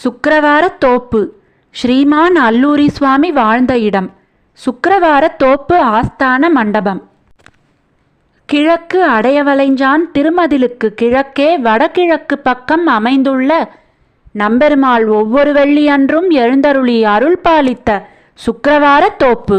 சுக்கிரவார தோப்பு. ஸ்ரீமான் அல்லூரி சுவாமி வாழ்ந்த இடம். சுக்கிரவார தோப்பு ஆஸ்தான மண்டபம். கிழக்கு அடையவளைஞ்சான் திருமதிலுக்கு கிழக்கே வடகிழக்கு பக்கம் அமைந்துள்ள நம்பெருமாள் ஒவ்வொரு வெள்ளியன்றும் எழுந்தருளி அருள் பாலித்த சுக்கிரவார தோப்பு.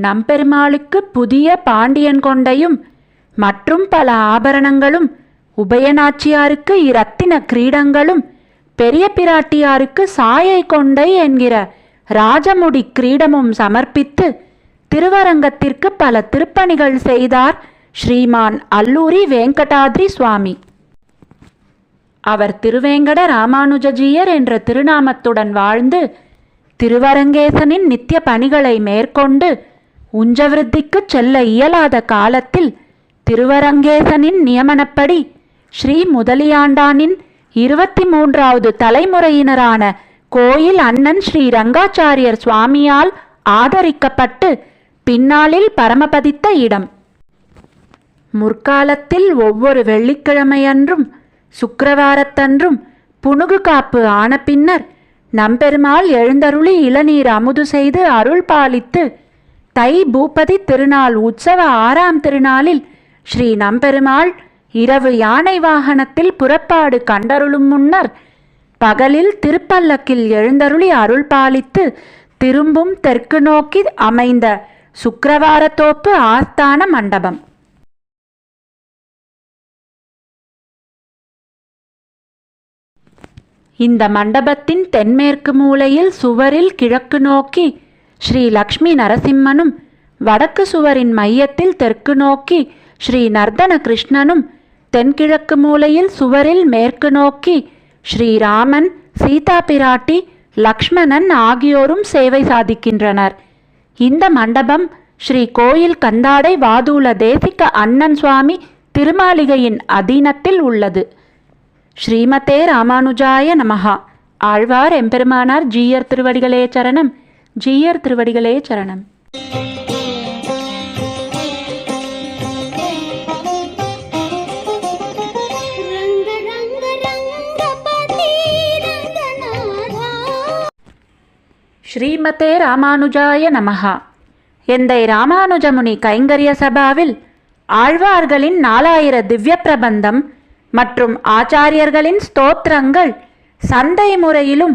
நம்பெருமாளுக்கு புதிய பாண்டியன் கொண்டையும் மற்றும் பல ஆபரணங்களும் உபயநாச்சியாருக்கு இரத்தின கிரீடங்களும் பெரிய பிராட்டியாருக்கு சாயை கொண்டை என்கிற ராஜமுடி கிரீடமும் சமர்ப்பித்து திருவரங்கத்திற்கு பல திருப்பணிகள் செய்தார் ஸ்ரீமான் அல்லூரி வெங்கடாத்ரி சுவாமி. அவர் திருவேங்கட ராமானுஜஜீயர் என்ற திருநாமத்துடன் வாழ்ந்து திருவரங்கேசனின் நித்திய பணிகளை மேற்கொண்டு உஞ்சவிருத்திக்குச் செல்ல இயலாத காலத்தில் திருவரங்கேசனின் நியமனப்படி ஸ்ரீ முதலியாண்டானின் இருபத்தி மூன்றாவது தலைமுறையினரான கோயில் அண்ணன் ஸ்ரீ ரங்காச்சாரியர் சுவாமியால் ஆதரிக்கப்பட்டு பின்னாளில் பரமபதித்த இடம். முற்காலத்தில் ஒவ்வொரு வெள்ளிக்கிழமையன்றும் சுக்கிரவாரத்தன்றும் புனுகு காப்பு ஆன பின்னர் நம்பெருமாள் எழுந்தருளி இளநீர் அமுது செய்து அருள் பாலித்து தை பூபதி திருநாள் உற்சவ ஆறாம் திருநாளில் ஸ்ரீ நம்பெருமாள் இரவு யானை வாகனத்தில் புறப்பாடு கண்டருளும் முன்னர் பகலில் திருப்பல்லக்கில் எழுந்தருளி அருள் பாலித்து திரும்பும் தெற்கு நோக்கி அமைந்த சுக்கரவாரத்தோப்பு ஆஸ்தான மண்டபம். இந்த மண்டபத்தின் தென்மேற்கு மூலையில் சுவரில் கிழக்கு நோக்கி ஸ்ரீ லக்ஷ்மி நரசிம்மனும் வடக்கு சுவரின் மையத்தில் தெற்கு நோக்கி ஸ்ரீ நர்தன கிருஷ்ணனும் தென்கிழக்கு மூலையில் சுவரில் மேற்கு நோக்கி ஸ்ரீராமன் சீதா பிராட்டி லக்ஷ்மணன் ஆகியோரும் சேவை சாதிக்கின்றனர். இந்த மண்டபம் ஸ்ரீ கோயில் கந்தாடை வாதூல தேசிக அண்ணன் சுவாமி திருமாளிகையின் அதீனத்தில் உள்ளது. ஸ்ரீமதே ராமானுஜாய நமஹா. ஆழ்வார் எம்பெருமானார் ஜீயர் திருவடிகளே சரணம். ஜீயர் திருவடிகளே சரணம். ஸ்ரீமதே ராமானுஜாய நமஹா. எந்தை ராமானுஜமுனி கைங்கரிய சபாவில் ஆழ்வார்களின் நாலாயிர திவ்ய பிரபந்தம் மற்றும் ஆச்சாரியர்களின் ஸ்தோத்திரங்கள் சந்தை முறையிலும்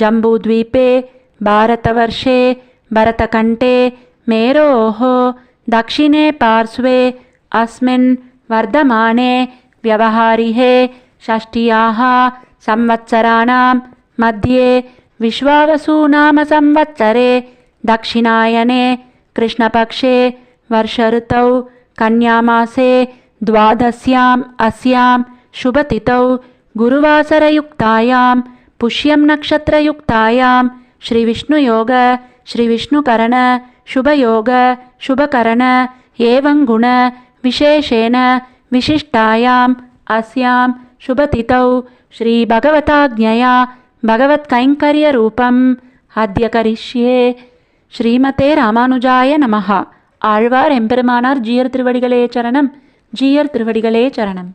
जम्बूद्वीपे भारतवर्षे भरतकण्ठे मेरोः दक्षिणे पार्श्वे अस्मिन् वर्धमाने व्यवहारिहे षष्ट्याः संवत्सराणां मध्ये विश्वावसूनामसंवत्सरे दक्षिणायने कृष्णपक्षे वर्षऋतौ कन्यामासे द्वादश्याम् अस्यां शुभतिथौ गुरुवासरयुक्तायां पुष्यं नक्षत्रयुक्तायां श्रीविष्णुयोग श्रीविष्णुकरण शुभयोग शुभकरण एवं गुण विशेषेण विशिष्टायाम् अस्यां शुभतिथौ श्रीभगवताज्ञया भगवत्कैङ्कर्यरूपम् अद्य करिष्ये ஸ்ரீமதே ராமானுஜாய நமஹா ஆழ்வார் எம்பெருமானார் ஜீயர் திருவடிகளே சரணம் ஜீயர் திருவடிகளே சரணம்